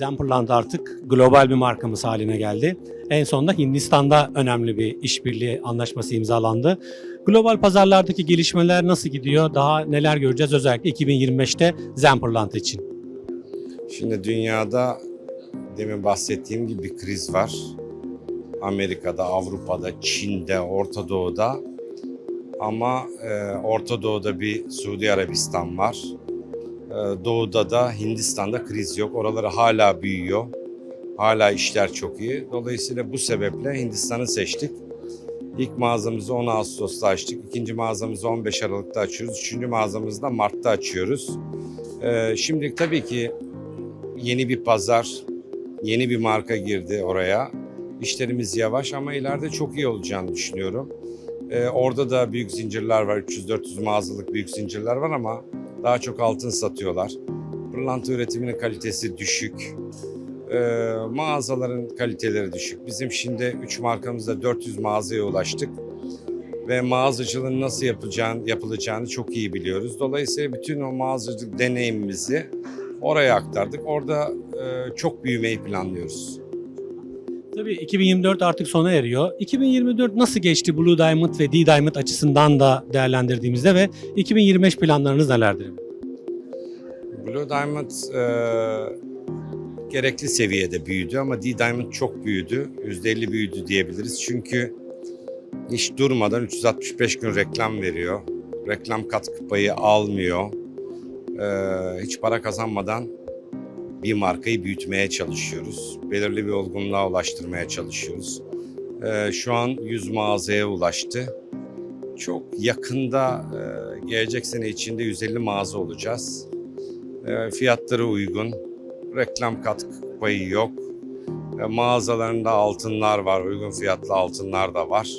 Zemperland artık global bir markamız haline geldi. En sonunda Hindistan'da önemli bir işbirliği anlaşması imzalandı. Global pazarlardaki gelişmeler nasıl gidiyor? Daha neler göreceğiz özellikle 2025'te Zemperland için? Şimdi dünyada demin bahsettiğim gibi bir kriz var. Amerika'da, Avrupa'da, Çin'de, Orta Doğu'da. Ama e, Orta Doğu'da bir Suudi Arabistan var. E, Doğu'da da Hindistan'da kriz yok. Oraları hala büyüyor. Hala işler çok iyi. Dolayısıyla bu sebeple Hindistan'ı seçtik. İlk mağazamızı 10 Ağustos'ta açtık. İkinci mağazamızı 15 Aralık'ta açıyoruz. Üçüncü mağazamızı da Mart'ta açıyoruz. E, şimdi tabii ki yeni bir pazar, yeni bir marka girdi oraya. İşlerimiz yavaş ama ileride çok iyi olacağını düşünüyorum. Ee, orada da büyük zincirler var, 300-400 mağazalık büyük zincirler var ama daha çok altın satıyorlar. Pırlanta üretiminin kalitesi düşük. Ee, mağazaların kaliteleri düşük. Bizim şimdi 3 markamızda 400 mağazaya ulaştık ve mağazacılığın nasıl yapacağını, yapılacağını çok iyi biliyoruz. Dolayısıyla bütün o mağazacılık deneyimimizi oraya aktardık. Orada e, çok büyümeyi planlıyoruz. Tabii 2024 artık sona eriyor. 2024 nasıl geçti Blue Diamond ve D Diamond açısından da değerlendirdiğimizde ve 2025 planlarınız nelerdir? Blue Diamond e, gerekli seviyede büyüdü ama D Diamond çok büyüdü. %50 büyüdü diyebiliriz. Çünkü hiç durmadan 365 gün reklam veriyor. Reklam katkı payı almıyor. E, hiç para kazanmadan bir markayı büyütmeye çalışıyoruz. Belirli bir olgunluğa ulaştırmaya çalışıyoruz. E, şu an 100 mağazaya ulaştı. Çok yakında e, gelecek sene içinde 150 mağaza olacağız. E, fiyatları uygun, reklam katkı payı yok. E, mağazalarında altınlar var, uygun fiyatlı altınlar da var.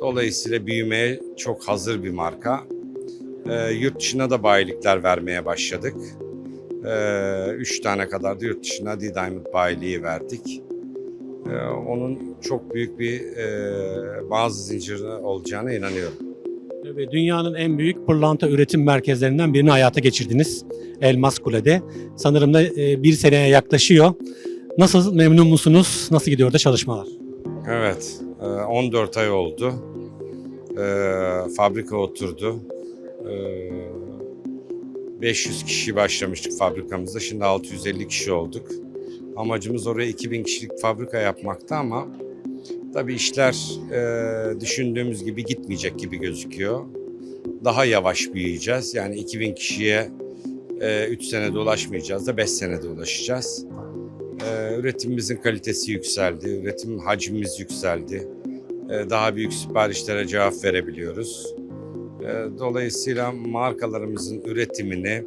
Dolayısıyla büyümeye çok hazır bir marka. E, yurt dışına da bayilikler vermeye başladık. E, üç tane kadar da yurt dışına D-Diamond bayiliği verdik. E, onun çok büyük bir e, mağaza zinciri olacağına inanıyorum. Ve dünyanın en büyük pırlanta üretim merkezlerinden birini hayata geçirdiniz. Elmas Kule'de. Sanırım da e, bir seneye yaklaşıyor. Nasıl, memnun musunuz? Nasıl gidiyor da çalışmalar? Evet, e, 14 ay oldu. E, Fabrika oturdu. E, 500 kişi başlamıştık fabrikamızda. Şimdi 650 kişi olduk. Amacımız oraya 2000 kişilik fabrika yapmakta ama tabii işler e, düşündüğümüz gibi gitmeyecek gibi gözüküyor. Daha yavaş büyüyeceğiz. Yani 2000 kişiye 3 senede ulaşmayacağız da 5 senede ulaşacağız. Ee, üretimimizin kalitesi yükseldi, üretim hacmimiz yükseldi. Ee, daha büyük siparişlere cevap verebiliyoruz. Ee, dolayısıyla markalarımızın üretimini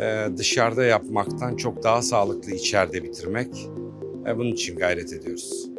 e, dışarıda yapmaktan çok daha sağlıklı içeride bitirmek. E, bunun için gayret ediyoruz.